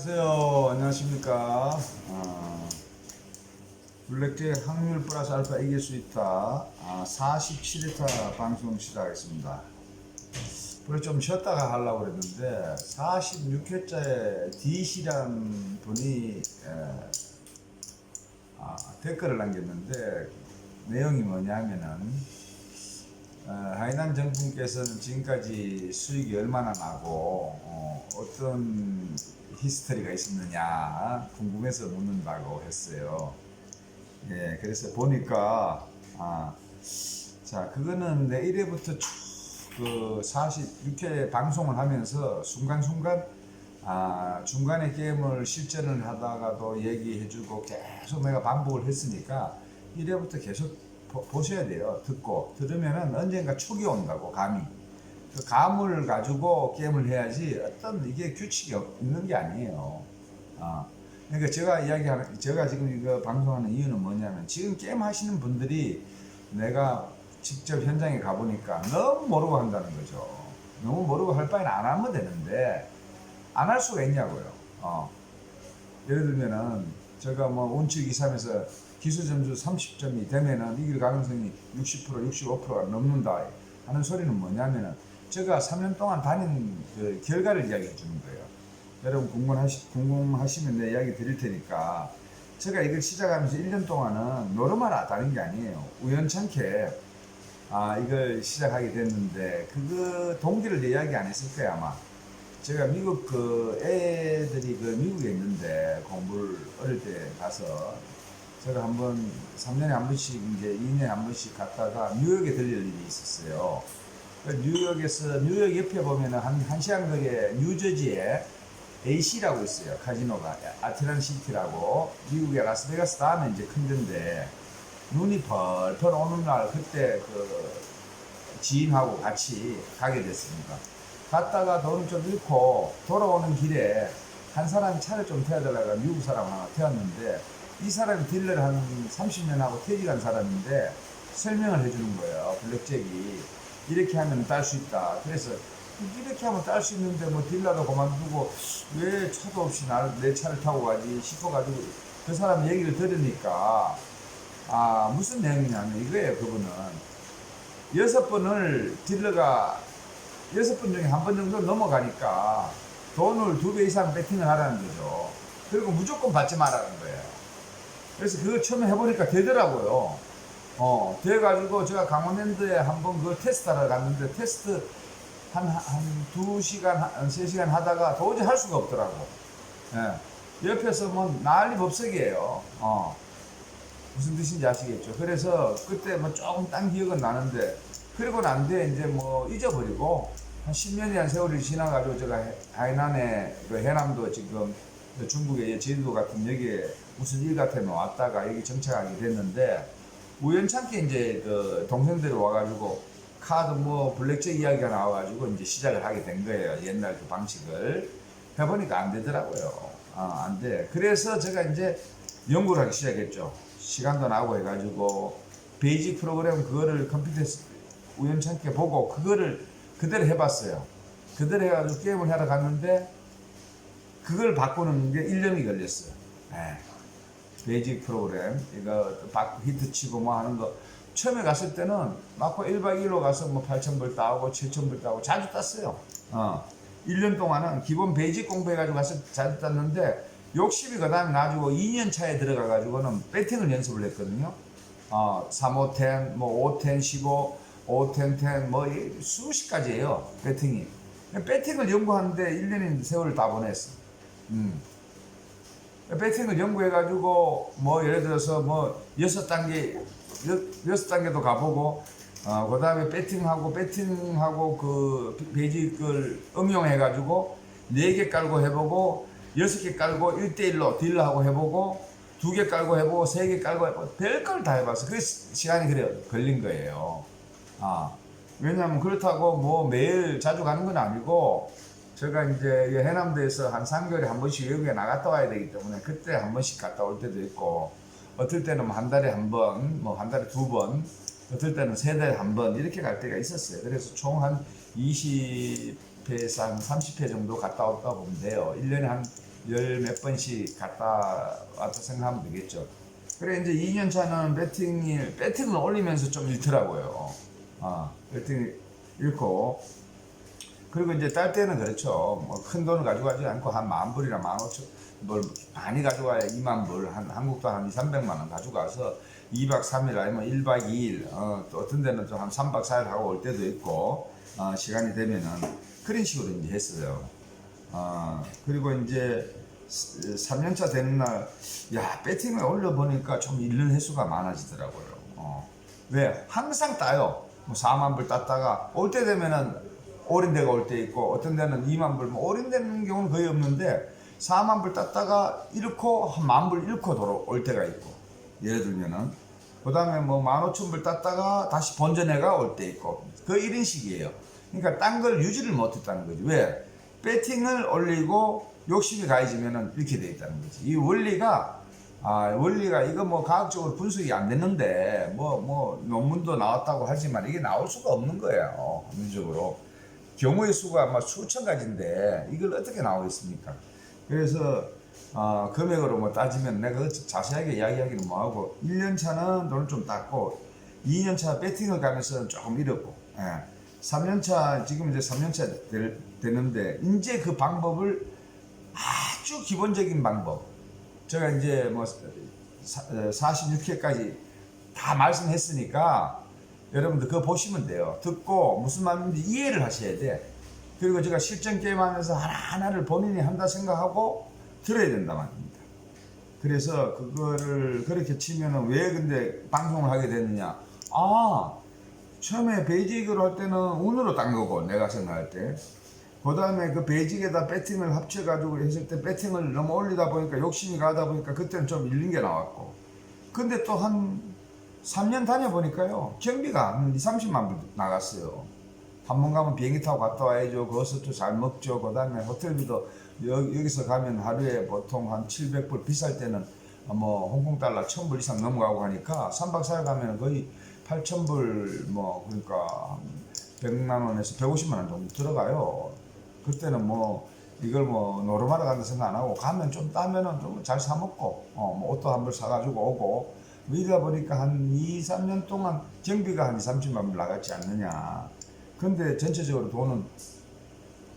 안녕하세요. 안녕하십니까. 아, 블랙잭 확률 플러스 알파 이길 수 있다. 아, 47회차 방송 시작하겠습니다. 그래 좀 쉬었다가 하려고 그랬는데 46회차에 D씨란 분이 에, 아, 댓글을 남겼는데 내용이 뭐냐면은 어, 하이난 정품께서는 지금까지 수익이 얼마나 나고 어, 어떤 히스토리가 있었느냐 궁금해서 묻는다고 했어요. 예, 그래서 보니까 아, 자 그거는 내 1회부터 쭉그 46회 방송을 하면서 순간순간 아, 중간에 게임을 실전을 하다가도 얘기해주고 계속 내가 반복을 했으니까 1회부터 계속 보, 보셔야 돼요. 듣고 들으면은 언젠가 촉이 온다고 감이. 그 감을 가지고 게임을 해야지 어떤 이게 규칙이 없- 있는 게 아니에요. 아, 그러니까 제가 이야기하는 제가 지금 이거 방송하는 이유는 뭐냐면 지금 게임 하시는 분들이 내가 직접 현장에 가보니까 너무 모르고 한다는 거죠. 너무 모르고 할 바에는 안 하면 되는데 안 할 수가 있냐고요. 어. 예를 들면은 제가 뭐 2, 3에서 기술 점수 30점이 되면은 이길 가능성이 60% 65%가 넘는다 하는 소리는 뭐냐면은 제가 3년 동안 다닌 그 결과를 이야기해 주는 거예요. 여러분 궁금하시, 궁금하시면 내 이야기 드릴 테니까 제가 이걸 시작하면서 1년 동안은 노름하라 다른 게 아니에요. 우연찮게 아 이걸 시작하게 됐는데 그거 동기를 내 이야기 안 했을 거야 아마. 제가 미국 그 애들이 그 미국에 있는데 공부를 어릴 때 가서 제가 한번 3년에 한 번씩 이제 2년에 한 번씩 갔다가 뉴욕에 들릴 일이 있었어요. 그 뉴욕에서 뉴욕 옆에 보면은 한, 한 시간 거리에 뉴저지에 AC라고 있어요. 카지노가 아틀란 시티라고 미국의 라스베가스 다음에 이제 큰 데인데 눈이 펄펄 오는 날 그때 그 지인하고 같이 가게 됐습니다. 갔다가 돈을 좀 잃고 돌아오는 길에 한 사람이 차를 좀 태워달라고 미국 사람 하나 태웠는데 이 사람이 딜러를 한 30년 하고 퇴직한 사람인데 설명을 해주는 거예요. 블랙잭이 이렇게 하면 딸 수 있다. 그래서 이렇게 하면 딸 수 있는데 뭐 딜러도 그만두고 왜 차도 없이 나, 내 차를 타고 가지 싶어가지고 그 사람 얘기를 들으니까 아 무슨 내용이냐면 이거예요. 그분은 여섯 번을 딜러가 여섯 번 중에 한 번 정도 넘어가니까 돈을 두 배 이상 배팅을 하라는 거죠. 그리고 무조건 받지 말라는 거예요. 그래서 그거 처음에 해보니까 되더라고요. 어, 돼가지고 제가 강원랜드에 한번 그 테스트 하러 갔는데 테스트 한, 한두 시간, 한세 시간 하다가 도저히 할 수가 없더라고. 예. 옆에서 뭐 난리 법석이에요. 어. 무슨 뜻인지 아시겠죠? 그래서 그때 뭐 조금 딴 기억은 나는데 그리고 난 뒤에 이제 뭐 잊어버리고 한 10년이란 세월이 지나가지고 제가 해- 하이난에 그 해남도 지금 그 중국의 제주도 같은 여기에 무슨 일 같으면 왔다가 여기 정착하게 됐는데 우연찮게 이제 그 동생들이 와가지고 카드 뭐 블랙잭 이야기가 나와가지고 이제 시작을 하게 된 거예요. 옛날 그 방식을 해보니까 안 되더라고요. 아, 안 돼. 그래서 제가 이제 연구를 하기 시작했죠. 시간도 나고 해가지고 베이직 프로그램 그거를 컴퓨터에서 우연찮게 보고 그거를 그대로 해봤어요. 그대로 해가지고 게임을 하러 갔는데 그걸 바꾸는 게 1년이 걸렸어요. 예. 베이직 프로그램 이거 바 히트 치고 뭐 하는 거 처음에 갔을 때는 막고 1박 2일로 가서 뭐 8,000불 따고 7,000불 따고 자주 땄어요. 어. 1년 동안은 기본 베이직 공부해가지고 가서 자주 땄는데 욕심이 그 다음에 나중에 2년 차에 들어가가지고는 배팅을 연습을 했거든요. 어, 3, 5, 10, 뭐 5, 10, 15, 5, 10, 10, 뭐이 수십 가지예요. 배팅이. 배팅을 연구하는데 1년인 세월을 다 보냈어. 음. 배팅을 연구해가지고 뭐 예를 들어서 뭐 여섯 단계 여- 여섯 단계도 가보고 어 그 다음에 배팅하고 배팅하고 그 베이직을 응용해가지고 네 개 깔고 해보고 여섯 개 깔고 1대1로 딜러하고 해보고 두 개 깔고 해보고 세 개 깔고 해보고 별걸 다 해봤어. 그 시간이 그래 걸린 거예요. 아 왜냐하면 그렇다고 뭐 매일 자주 가는 건 아니고 제가 이제 이 해남도에서 한 3개월에 한 번씩 외국에 나갔다 와야 되기 때문에 그때 한 번씩 갔다 올 때도 있고 어떨 때는 뭐 한 달에 한 번, 뭐 한 달에 두 번, 어떨 때는 세 달에 한 번 이렇게 갈 때가 있었어요. 그래서 총 한 20회에서 한 30회 정도 갔다 왔다 보면 돼요. 1년에 한 열 몇 번씩 갔다 왔다 생각하면 되겠죠. 그래 이제 2년 차는 배팅이 배팅을 올리면서 좀 잃더라고요. 아 배팅 잃고 그리고 이제 딸 때는 그렇죠. 뭐 큰 돈을 가져가지 않고 한 만 불이나 만 오천 뭘 많이 가져가야 2만 불, 한 한국도 한 2, 300만 원 가져가서 2박 3일 아니면 1박 2일, 어, 또 어떤 데는 좀한 3박 4일 하고 올 때도 있고 어, 시간이 되면은 그런 식으로 이제 했어요. 어, 그리고 이제 3년차 되는 날, 야, 배팅을 올려보니까 좀 잃는 횟수가 많아지더라고요. 어. 왜? 항상 따요. 뭐 4만 불 땄다가 올 때 되면은 올인 데가 올 때 있고 어떤 데는 2만 불, 뭐 올인 되는 경우는 거의 없는데 4만 불 땄다가 잃고 한 만 불 잃고 돌아올 때가 있고 예를 들면은 그 다음에 뭐 15,000불 땄다가 다시 본전해가 올 때 있고 그 이런 식이에요. 그러니까 딴 걸 유지를 못했다는 거지. 왜? 배팅을 올리고 욕심이 가해지면은 이렇게 돼 있다는 거지. 이 원리가 아 원리가 이거 뭐 과학적으로 분석이 안 됐는데 뭐 뭐 논문도 나왔다고 하지만 이게 나올 수가 없는 거예요. 법률적으로 경우의 수가 아마 수천 가지인데 이걸 어떻게 나오겠습니까? 그래서 어, 금액으로 뭐 따지면 내가 그 자세하게 이야기하기는 뭐하고 1년 차는 돈을 좀 땄고 2년 차 배팅을 가면서 조금 잃었고 예. 3년 차 지금 이제 3년 차 될- 되는데 이제 그 방법을 아주 기본적인 방법 제가 이제 뭐 46회까지 다 말씀했으니까 여러분들 그거 보시면 돼요. 듣고 무슨 말인지 이해를 하셔야 돼. 그리고 제가 실전 게임 하면서 하나하나를 본인이 한다 생각하고 들어야 된다 말입니다. 그래서 그거를 그렇게 치면은 왜 근데 방송을 하게 됐느냐. 아, 처음에 베이직으로 할 때는 운으로 딴 거고, 내가 생각할 때. 그 다음에 그 베이직에다 배팅을 합쳐가지고 했을 때 배팅을 너무 올리다 보니까 욕심이 가다 보니까 그때는 좀 잃는 게 나왔고. 근데 또한 3년 다녀보니까요. 경비가 한 2, 30만 불 나갔어요. 한 번 가면 비행기 타고 갔다 와야죠. 거기서 또 잘 먹죠. 그 다음에 호텔비도 여, 여기 서 가면 하루에 보통 한 700불 비쌀 때는 뭐 홍콩 달러 1000불 이상 넘어가고 하니까 3박 4일 가면 거의 8000불 뭐 그러니까 100만 원에서 150만 원 정도 들어가요. 그때는 뭐 이걸 뭐 노름하러 간다 생각 안 하고 가면 좀 따면은 좀 잘 사 먹고 어뭐 옷도 한 벌 사가지고 오고 뭐 이러다 보니까 한 2, 3년 동안 경비가 한 2, 30만 불 나갔지 않느냐. 근데 전체적으로 돈은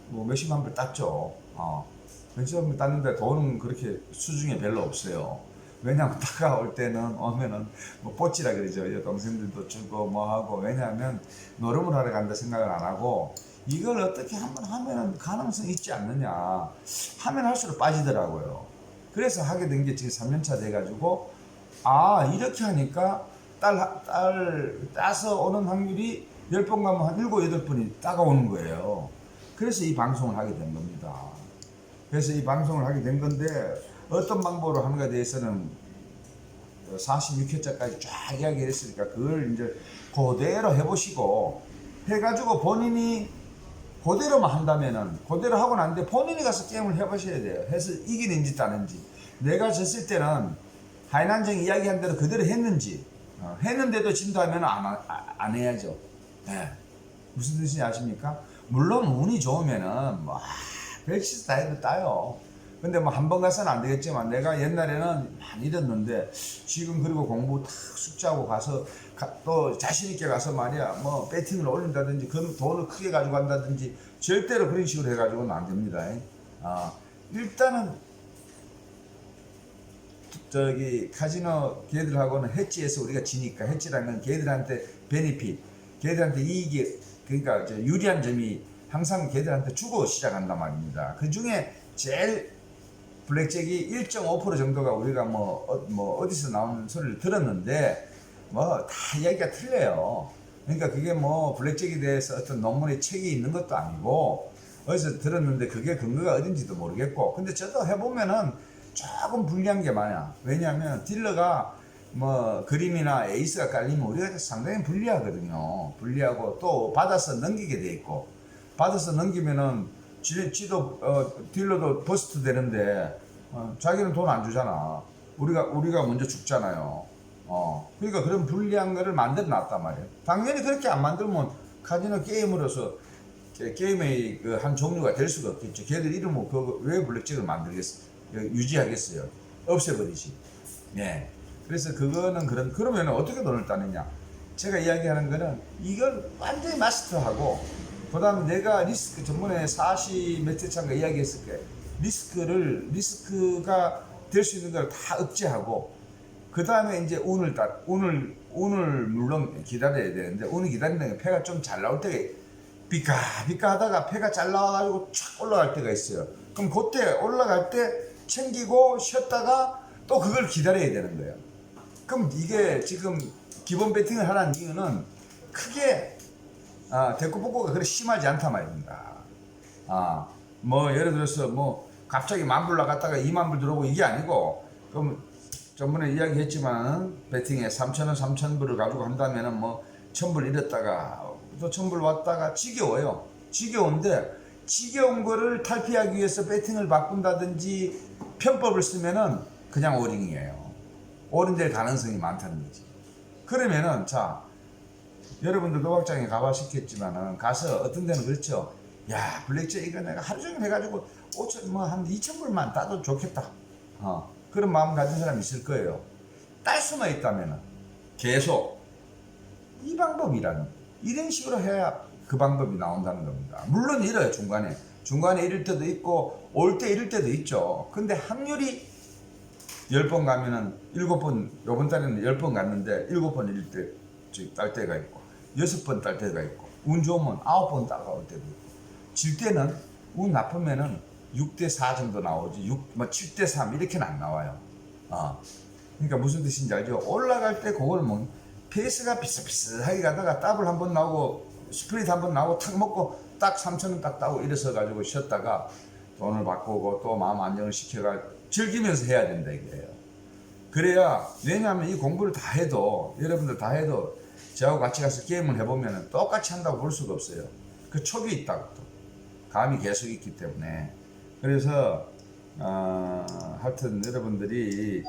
뭐 몇십만 불 땄죠. 어. 몇십만 불 땄는데 돈은 그렇게 수중에 별로 없어요. 왜냐면 다가올 때는 오면은 뭐 뽀찌라 그러죠. 여동생들도 주고 뭐 하고 왜냐하면 노름을 하러 간다 생각을 안 하고 이걸 어떻게 한번 하면은 가능성 있지 않느냐 하면 할수록 빠지더라고요. 그래서 하게 된 게 지금 3년차 돼가지고 아 이렇게 하니까 딸, 딸 따서 오는 확률이 10번 가면 한 7, 8번이 따가오는 거예요. 그래서 이 방송을 하게 된 겁니다. 그래서 이 방송을 하게 된 건데 어떤 방법으로 하는가에 대해서는 46회차까지 쫙 이야기를 했으니까 그걸 이제 그대로 해보시고 해가지고 본인이 그대로만 한다면은 그대로 하고 난데 본인이 가서 게임을 해보셔야 돼요. 해서 이기는지 따는지 내가 졌을 때는 하이난정 이야기한 대로 그대로 했는지 어, 했는데도 진다면 안, 하- 아- 안 해야죠. 예. 무슨 뜻인지 아십니까? 물론 운이 좋으면은 뭐 아, 별짓 다 해도 따요. 근데 뭐 한 번 가서는 안 되겠지만 내가 옛날에는 많이 잃었는데 지금 그리고 공부 탁 숙제하고 가서 가- 또 자신 있게 가서 말이야 뭐 배팅을 올린다든지 그 돈을 크게 가지고 간다든지 절대로 그런 식으로 해가지고는 안 됩니다. 아 일단은 저기 카지노 걔들하고는 해치해서 우리가 지니까 해치라는 건 걔들한테 베니핏, 걔들한테 이익이 그러니까 저 유리한 점이 항상 걔들한테 주고 시작한단 말입니다. 그 중에 제일 블랙잭이 1.5% 정도가 우리가 뭐, 어, 뭐 어디서 나오는 소리를 들었는데 뭐 다 이야기가 틀려요. 그러니까 그게 뭐 블랙잭에 대해서 어떤 논문의 책이 있는 것도 아니고 어디서 들었는데 그게 근거가 어딘지도 모르겠고 근데 저도 해보면은 조금 불리한 게 많아. 왜냐하면 딜러가 뭐 그림이나 에이스가 깔리면 우리가 상당히 불리하거든요. 불리하고 또 받아서 넘기게 돼 있고 받아서 넘기면은 지, 지도 어, 딜러도 버스트 되는데 어, 자기는 돈 안 주잖아. 우리가 우리가 먼저 죽잖아요. 어 그러니까 그런 불리한 거를 만들어 놨단 말이에요. 당연히 그렇게 안 만들면 카지노 게임으로서 게- 게임의 그 한 종류가 될 수가 없겠죠. 걔들 이름은 그왜 블랙잭을 만들겠어? 유지하겠어요. 없애버리지. 예. 그래서 그거는 그런 그러면 어떻게 돈을 따느냐? 제가 이야기하는 거는 이걸 완전히 마스터하고 그 다음에 내가 리스크 전번에 40몇 회 차인가 이야기했을 거예요. 리스크를 리스크가 될 수 있는 걸 다 억제하고 그 다음에 이제 운을 따 운을 운을 물론 기다려야 되는데 운을 기다리는 게 패가 좀 잘 나올 때가 비까 비까 하다가 패가 잘 나와가지고 촥 올라갈 때가 있어요. 그럼 그때 올라갈 때 챙기고 쉬었다가 또 그걸 기다려야 되는 거예요. 그럼 이게 지금 기본 배팅을 하라는 이유는 크게 아, 대꾸복구가 그렇게 심하지 않다 말입니다. 아, 뭐 예를 들어서 뭐 갑자기 만불 나갔다가 2만불 들어오고 이게 아니고 그럼 전번에 이야기했지만 배팅에 3천원 3천불을 가지고 한다면은 뭐 1000불 잃었다가 또 1000불 왔다가 지겨워요. 지겨운데 지겨운 거를 탈피하기 위해서 배팅을 바꾼다든지 편법을 쓰면은 그냥 오링이에요. 오링될 가능성이 많다는 거지. 그러면은 자 여러분들 노박장에 가봐시켰지만은 가서 어떤 데는 그렇죠. 야 블랙잭 이거 내가 하루 종일 해가지고 5천 뭐 한 2천 불만 따도 좋겠다. 어 그런 마음 가진 사람 있을 거예요. 딸 수만 있다면은 계속 이 방법이라는 이런 식으로 해야 그 방법이 나온다는 겁니다. 물론 잃어요 중간에 중간에 잃을 때도 있고 올 때 잃을 때도 있죠. 근데 확률이 10번 가면은 7번 요번 달에는 10번 갔는데 7번 잃을 때딸 때가 있고 6번 딸 때가 있고 운 좋으면 9번 따라올 때도 있고 질 때는 운 나쁘면은 6대 4 정도 나오지 6, 뭐 7대 3 이렇게는 안 나와요. 어. 그러니까 무슨 뜻인지 알죠? 올라갈 때 그걸 뭐 페이스가 비슷비슷하게 가다가 더블 한 번 나오고 스프릿 한번 나오고 탁 먹고 딱 3천 원 딱 따고 이래서 가지고 쉬었다가 돈을 바꾸고 또 마음 안정을 시켜가 즐기면서 해야 된다 이거예요. 그래야 왜냐하면 이 공부를 다 해도 여러분들 다 해도 저하고 같이 가서 게임을 해보면 똑같이 한다고 볼 수가 없어요. 그 촉이 있다고 또 감이 계속 있기 때문에 그래서 어, 하여튼 여러분들이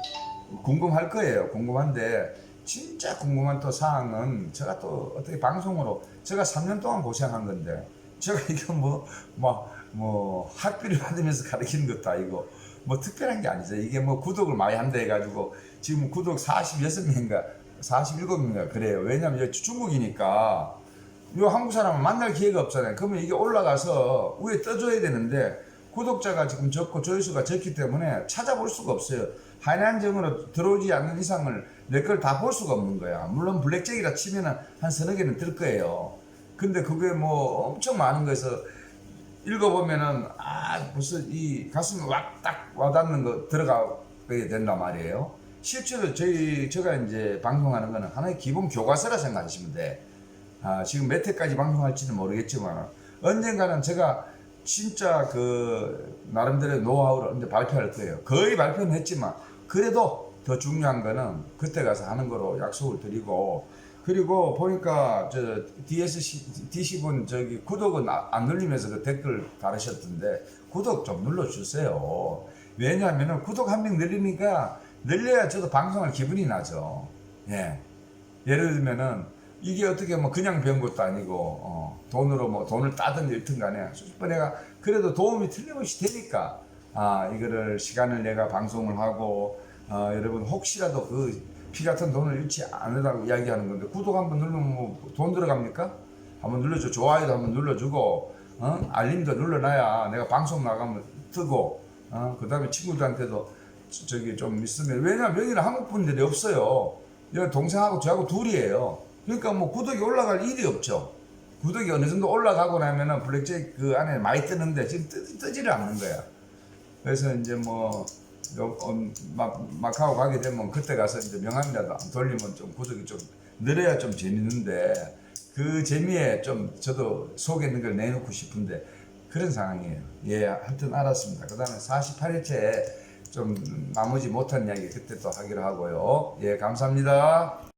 궁금할 거예요. 궁금한데 진짜 궁금한 또 사항은 제가 또 어떻게 방송으로 제가 3년 동안 고생한 건데 제가 이거 뭐막뭐 학비를 받으면서 가르치는 것도 아니고 뭐 특별한 게 아니죠. 이게 뭐 구독을 많이 한다 해가지고 지금 구독 46명인가 47명인가 그래요. 왜냐면 중국이니까 요 한국 사람은 만날 기회가 없잖아요. 그러면 이게 올라가서 위에 떠줘야 되는데 구독자가 지금 적고 조회수가 적기 때문에 찾아볼 수가 없어요. 하이난정으로 들어오지 않는 이상을 내 걸 다 볼 수가 없는 거야. 물론 블랙잭이라 치면은 한 서너 개는 들 거예요. 근데 그게 뭐 엄청 많은 거에서 읽어보면은 아 벌써 이 가슴에 왁딱 와닿는 거 들어가게 된단 말이에요. 실제로 저희 제가 이제 방송하는 거는 하나의 기본 교과서라 생각하시면 돼. 아, 지금 몇 회까지 방송할지는 모르겠지만 언젠가는 제가 진짜 그 나름대로 노하우를 언제 발표할 거예요. 거의 발표는 했지만 그래도 더 중요한 거는 그때 가서 하는 거로 약속을 드리고 그리고 보니까 저 DSC DC분 저기 구독은 아- 안 눌리면서 그 댓글 달으셨던데 구독 좀 눌러 주세요. 왜냐하면은 구독 한 명 늘리니까 늘려야 저도 방송할 기분이 나죠. 예. 예를 들면은 이게 어떻게 뭐 그냥 배운 것도 아니고 어, 돈으로 뭐 돈을 따든 일든 간에 솔직히 내가 그래도 도움이 틀림없이 되니까 아 이거를 시간을 내가 방송을 하고 어, 여러분 혹시라도 그 피 같은 돈을 잃지 않으라고 이야기하는 건데 구독 한번 누르면 뭐 돈 들어갑니까? 한번 눌러줘 좋아요도 한번 눌러주고 어? 알림도 눌러놔야 내가 방송 나가면 뜨고 어? 그 다음에 친구들한테도 저- 저기 좀 있으면 왜냐면 여기는 한국 분들이 없어요 여기 동생하고 저하고 둘이에요 그러니까 뭐 구독이 올라갈 일이 없죠 구독이 어느 정도 올라가고 나면은 블랙잭 그 안에 많이 뜨는데 지금 뜨, 뜨지를 않는 거야 그래서 이제 뭐 요, 어, 막, 마카오 가게 되면 그때 가서 이제 명함이라도 안 돌리면 좀 구독이 좀 늘어야 좀 재밌는데 그 재미에 좀 저도 속에 있는 걸 내놓고 싶은데 그런 상황이에요. 예, 하여튼 알았습니다. 그 다음에 48회째 좀 나머지 못한 이야기 그때 또 하기로 하고요. 예, 감사합니다.